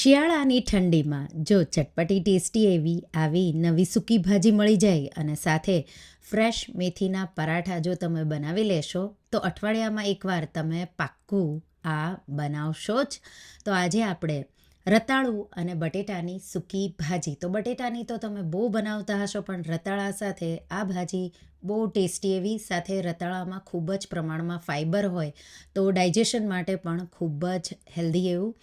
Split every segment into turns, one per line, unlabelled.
શિયાળાની ઠંડીમાં જો ચટપટી ટેસ્ટી એવી આવી નવી સૂકી ભાજી મળી જાય અને સાથે ફ્રેશ મેથીના પરાઠા જો તમે બનાવી લેશો, તો અઠવાડિયામાં એકવાર તમે પાક્કું આ બનાવશો જ. તો આજે આપણે રતાળું અને બટેટાની સૂકી ભાજી. તો બટેટાની તો તમે બહુ બનાવતા હશો, પણ રતાળા સાથે આ ભાજી બહુ ટેસ્ટી એવી, સાથે રતાળામાં ખૂબ જ પ્રમાણમાં ફાઇબર હોય, તો ડાયજેશન માટે પણ ખૂબ જ હેલ્ધી એવું.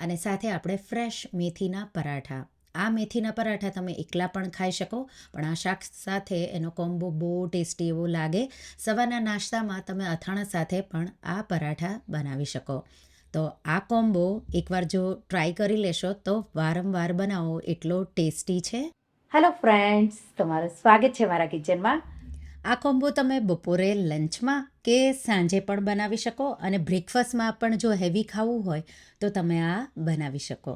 અને સાથે આપણે ફ્રેશ મેથીના પરાઠા. આ મેથીના પરાઠા તમે એકલા પણ ખાઈ શકો, પણ આ શાક સાથે એનો કોમ્બો બહુ ટેસ્ટી એવો લાગે. સવારના નાસ્તામાં તમે અથાણા સાથે પણ આ પરાઠા બનાવી શકો. તો આ કોમ્બો એકવાર જો ટ્રાય કરી લેશો તો વારંવાર બનાવો, એટલો ટેસ્ટી છે. હેલો ફ્રેન્ડ્સ તમારું સ્વાગત છે મારા કિચનમાં આ કોમ્બો તમે બપોરે લંચમાં કે સાંજે પણ બનાવી શકો અને બ્રેકફાસ્ટમાં પણ જો હેવી ખાવું હોય તો તમે આ બનાવી શકો.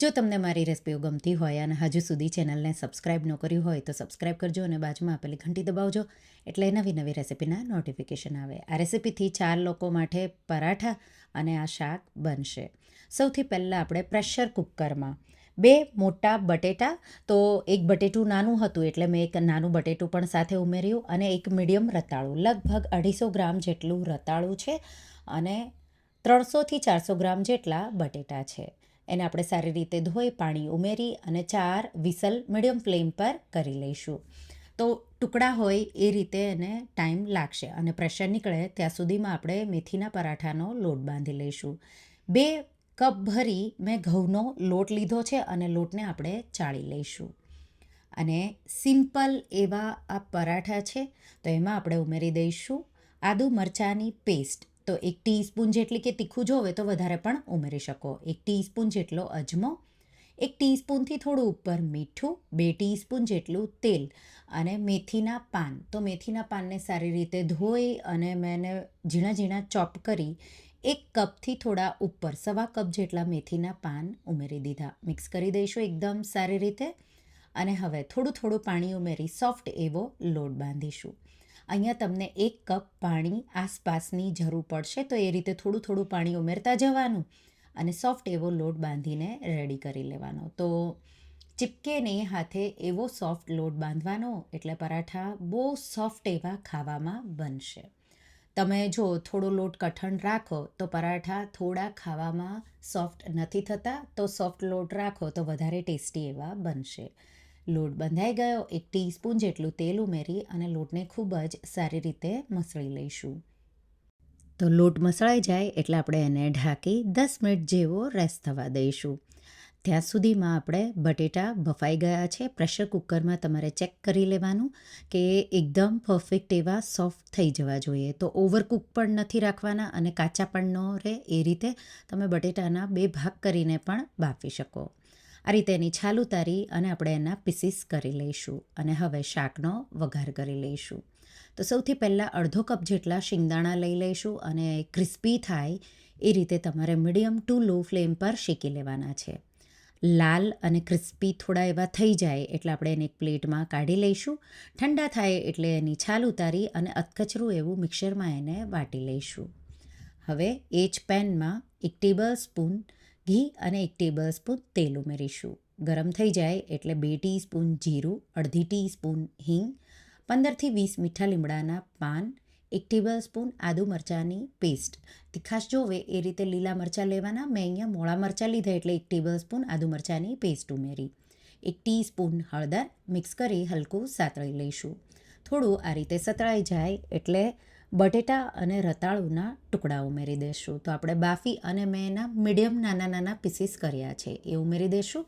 જો તમને મારી રેસિપીઓ ગમતી હોય અને હજુ સુધી ચેનલને સબસ્ક્રાઈબ ન કર્યું હોય તો સબસ્ક્રાઈબ કરજો અને બાજુમાં આપેલી ઘંટી દબાવજો એટલે નવી નવી રેસિપીના નોટિફિકેશન આવે. આ રેસિપીથી ચાર લોકો માટે પરાઠા અને આ શાક બનશે. સૌથી પહેલાં આપણે પ્રેશર કુકરમાં બે મોટા બટેટા, તો એક બટેટું નાનું હતું એટલે મેં એક નાનું બટેટું પણ સાથે ઉમેર્યું અને એક મીડિયમ રતાળું. લગભગ અઢીસો ગ્રામ જેટલું રતાળું છે અને ત્રણસોથી ચારસો ગ્રામ જેટલા બટેટા છે. એને આપણે સારી રીતે ધોઈ, પાણી ઉમેરી અને ચાર વિસલ મીડિયમ ફ્લેમ પર કરી લઈશું. તો ટુકડા હોય એ રીતે એને ટાઈમ લાગશે અને પ્રેશર નીકળે ત્યાં સુધીમાં આપણે મેથીના પરાઠાનો લોટ બાંધી લઈશું. બે કપ ભરી મેં ઘઉંનો લોટ લીધો છે અને લોટને આપણે ચાળી લઈશું. અને સિમ્પલ એવા આ પરાઠા છે, તો એમાં આપણે ઉમેરી દઈશું આદુ મરચાંની પેસ્ટ. તો એક ટીસ્પૂન જેટલી કે તીખું જોવે તો વધારે પણ ઉમેરી શકો. એક ટીસ્પૂન જેટલો અજમો, એક ટીસ્પૂનથી થોડું ઉપર મીઠું, બે ટીસ્પૂન જેટલું તેલ અને મેથીના પાન. તો મેથીના પાનને સારી રીતે ધોઈ અને મેં એને ઝીણા ઝીણા ચોપ કરી એક કપથી થોડા ઉપર, સવા કપ જેટલા મેથીના પાન ઉમેરી દીધા. મિક્સ કરી દઈશું એકદમ સારી રીતે અને હવે થોડું થોડું પાણી ઉમેરી સોફ્ટ એવો લોટ બાંધીશું. અહીંયા તમને એક કપ પાણી આસપાસની જરૂર પડશે તો એ રીતે થોડું થોડું પાણી ઉમેરતા જવાનું અને સોફ્ટ એવો લોટ બાંધીને રેડી કરી લેવાનો. તો ચીપકે નહીં હાથે એવો સોફ્ટ લોટ બાંધવાનો એટલે પરાઠા બહુ સોફ્ટ એવા ખાવામાં બનશે. તમે જો થોડો લોટ કઠણ રાખો, તો પરાઠા થોડા ખાવામાં સોફ્ટ નથી થતા. તો સોફ્ટ લોટ રાખો તો વધારે ટેસ્ટી એવા બનશે. લોટ બંધાઈ ગયો, એક ટીસ્પૂન જેટલું તેલ ઉમેરી અને લોટને ખૂબ જ સારી રીતે મસળી લઈશું. તો લોટ મસળાઈ જાય એટલે આપણે એને ઢાંકી દસ મિનિટ જેવો રેસ્ટ થવા દઈશું. ત્યાં સુધીમાં આપણે બટેટા બફાઈ ગયા છે. પ્રેશર કુકરમાં તમારે ચેક કરી લેવાનું કે એકદમ પરફેક્ટ એવા સોફ્ટ થઈ જવા જોઈએ. તો ઓવરકુક પણ નથી રાખવાના અને કાચા પણ ન રહે. એ રીતે તમે બટેટાના બે ભાગ કરીને પણ બાફી શકો. આ રીતે એની છાલ ઉતારી અને આપણે એના પીસીસ કરી લઈશું અને હવે શાકનો વઘાર કરી લઈશું. તો સૌથી પહેલાં અડધો કપ જેટલા શિંગદાણા લઈ લઈશું અને ક્રિસ્પી થાય એ રીતે તમારે મીડિયમ ટુ લો ફ્લેમ પર શેકી લેવાના છે. લાલ અને ક્રિસ્પી થોડા એવા થઈ જાય એટલે આપણે એને એક પ્લેટમાં કાઢી લઈશું. ઠંડા થાય એટલે એની છાલ ઉતારી અને અધકચરું એવું મિક્સરમાં એને વાટી લઈશું. હવે એ જ પેનમાં એક ટેબલ સ્પૂન ઘી અને એક ટેબલ સ્પૂન તેલ ઉમેરીશું. ગરમ થઈ જાય એટલે બે ટીસ્પૂન જીરું, અડધી ટીસ્પૂન હિંગ, પંદરથી વીસ મીઠા લીમડાના પાન એક ટેબલ સ્પૂન આદુ મરચાંની પેસ્ટ. તીખાશ જોવે એ રીતે લીલા મરચાં લેવાના. મેં અહીંયા મોળા મરચાં લીધા એટલે એક ટેબલ સ્પૂન આદુ મરચાંની પેસ્ટ ઉમેરી. એક ટીસ્પૂન હળદર મિક્સ કરી હલકું સાતળી લઈશું. થોડું આ રીતે સતળાઈ જાય એટલે બટેટા અને રતાળુના ટુકડા ઉમેરી દઈશું તો આપણે બાફી અને મેં એના મીડિયમ નાના નાના પીસીસ કર્યા છે. એ ઉમેરી દઈશું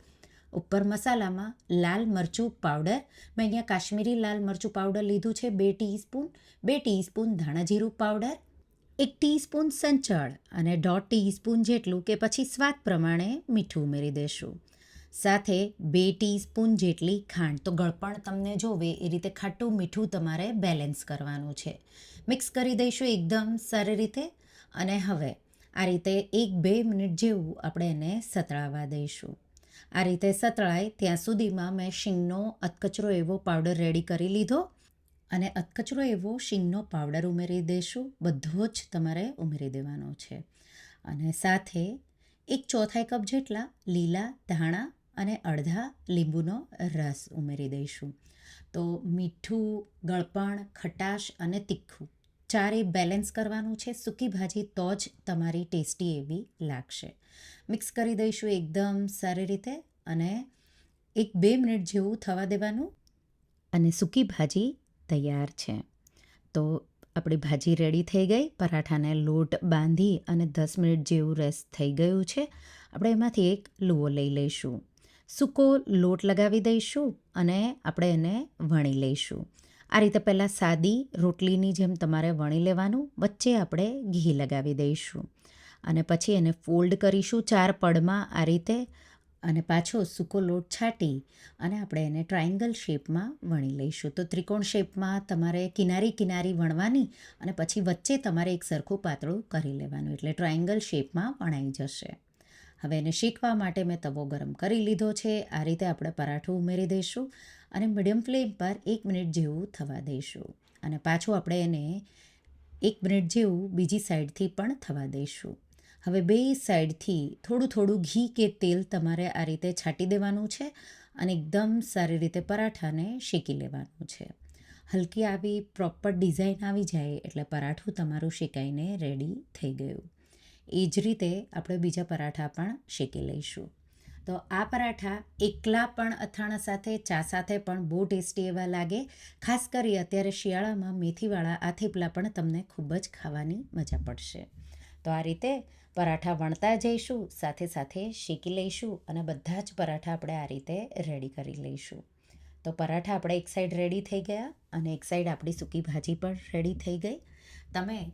ઉપર મસાલામાં લાલ મરચું પાવડર. મેં અહીંયા કાશ્મીરી લાલ મરચું પાવડર લીધું છે, બે ટીસ્પૂન બે ટીસ્પૂન ધાણા જીરું પાવડર, એક ટીસ્પૂન સંચળ અને દોઢ ટીસ્પૂન જેટલું કે પછી સ્વાદ પ્રમાણે મીઠું ઉમેરી દઈશું સાથે બે ટીસ્પૂન જેટલી ખાંડ. તો ગળપણ તમને જોવે એ રીતે ખાટું મીઠું તમારે બેલેન્સ કરવાનું છે. મિક્સ કરી દઈશું એકદમ સારી રીતે અને હવે આ રીતે એક બે મિનિટ જેવું આપણે એને સતળાવા દઈશું. આ રીતે સતળાય ત્યાં સુધીમાં મેં શીંગનો અધકચરો એવો પાવડર રેડી કરી લીધો અને અધકચરો એવો શીંગનો પાવડર ઉમેરી દઈશું બધો જ તમારે ઉમેરી દેવાનો છે. અને સાથે એક ચોથાઈ કપ જેટલા લીલા ધાણા અને અડધા લીંબુનો રસ ઉમેરી દઈશું. તો મીઠું, ગળપણ, ખટાશ અને તીખું ચારે બેલેન્સ કરવાનું છે. સૂકી ભાજી તો જ તમારી ટેસ્ટી એવી લાગશે. મિક્સ કરી દઈશું એકદમ સારી રીતે અને એક બે મિનિટ જેવું થવા દેવાનું. અને સૂકી ભાજી તૈયાર છે. તો આપણી ભાજી રેડી થઈ ગઈ. પરાઠાને લોટ બાંધી અને દસ મિનિટ જેવું રેસ્ટ થઈ ગયું છે. આપણે એમાંથી એક લુઓ લઈ લઈશું. સૂકો લોટ લગાવી દઈશું અને આપણે એને વણી લઈશું. આ રીતે પહેલાં સાદી રોટલીની જેમ તમારે વણી લેવાનું, વચ્ચે આપણે ઘી લગાવી દઈશું. અને પછી એને ફોલ્ડ કરીશું ચાર પડમાં આ રીતે, અને પાછો સૂકો લોટ છાંટી અને આપણે એને ટ્રાયંગલ શેપમાં વણી લઈશું. તો ત્રિકોણ શેપમાં તમારે કિનારી કિનારી વણવાની અને પછી વચ્ચે તમારે એક સરખું પાતળું કરી લેવાનું. એટલે ટ્રાયંગલ શેપમાં વણાઈ જશે. હવે એને શેકવા માટે મેં તવો ગરમ કરી લીધો છે. આ રીતે આપણે પરાઠું ઉમેરી દઈશું અને મીડિયમ ફ્લેમ પર એક મિનિટ જેવું થવા દઈશું અને પાછું આપણે એને એક મિનિટ જેવું બીજી સાઈડથી પણ થવા દઈશું. હવે બે સાઈડથી થોડું થોડું ઘી કે તેલ તમારે આ રીતે છાંટી દેવાનું છે અને એકદમ સારી રીતે પરાઠાને શેકી લેવાનું છે. હલકી આવી પ્રોપર ડિઝાઇન આવી જાય એટલે પરાઠું તમારું શેકાઈને રેડી થઈ ગયું. એ જ રીતે આપણે બીજા પરાઠા પણ શેકી લઈશું. તો આ પરાઠા એકલા પણ અથાણા સાથે, ચા સાથે પણ બહુ ટેસ્ટી એવા લાગે. ખાસ કરી અત્યારે શિયાળામાં મેથીવાળા આ થેપલા પણ તમને ખૂબ જ ખાવાની મજા પડશે. તો આ રીતે પરાઠા વણતા જઈશું, સાથે સાથે શેકી લઈશું અને બધા જ પરાઠા આપણે આ રીતે રેડી કરી લઈશું. તો પરાઠા આપણે એક સાઈડ રેડી થઈ ગયા અને એક સાઈડ આપણી સૂકી ભાજી પણ રેડી થઈ ગઈ. તમે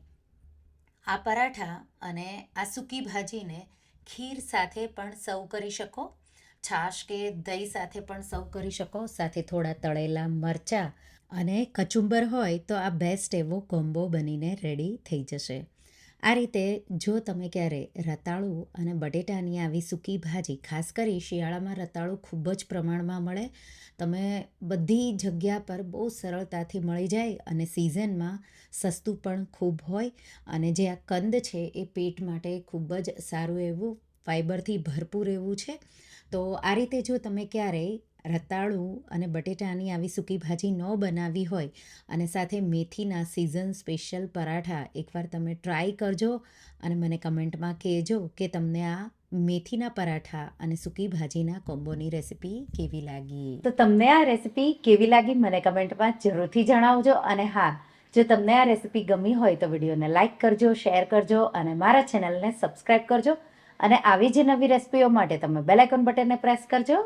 આ પરાઠા અને આ સૂકી ભાજીને ખીર સાથે પણ સર્વ કરી શકો. છાશ કે દહીં સાથે પણ સર્વ કરી શકો. સાથે થોડા તળેલા મરચાં અને કચુંબર હોય તો આ બેસ્ટ એવો કોમ્બો બનીને રેડી થઈ જશે. આ રીતે જો તમે ક્યારે રતાળું અને બટેટાની આવી સૂકી ભાજી, ખાસ કરી શિયાળામાં રતાળું ખૂબ જ પ્રમાણમાં મળે, તમે બધી જગ્યા પર બહુ સરળતાથી મળી જાય અને સિઝનમાં સસ્તું પણ ખૂબ હોય અને જે આ કંદ છે એ પેટ માટે ખૂબ જ સારું એવું ફાઈબરથી ભરપૂર એવું છે. તો આ રીતે જો તમે ક્યારેય રતાળું અને બટેટાની આવી સૂકી ભાજી ન બનાવી હોય અને સાથે મેથીના સિઝન સ્પેશિયલ પરાઠા એકવાર તમે ટ્રાય કરજો અને મને કમેન્ટમાં કહેજો કે તમને આ મેથીના પરાઠા અને સૂકી ભાજીના કોમ્બોની રેસિપી કેવી લાગી.
તો તમને આ રેસિપી કેવી લાગી મને કમેન્ટમાં જરૂરથી જણાવજો અને હા, જો તમને આ રેસિપી ગમી હોય તો વિડીયોને લાઇક કરજો શેર કરજો અને મારા ચેનલને સબસ્ક્રાઈબ કરજો અને આવી જ નવી રેસિપીઓ માટે તમે બેલાઇકોન બટનને પ્રેસ કરજો.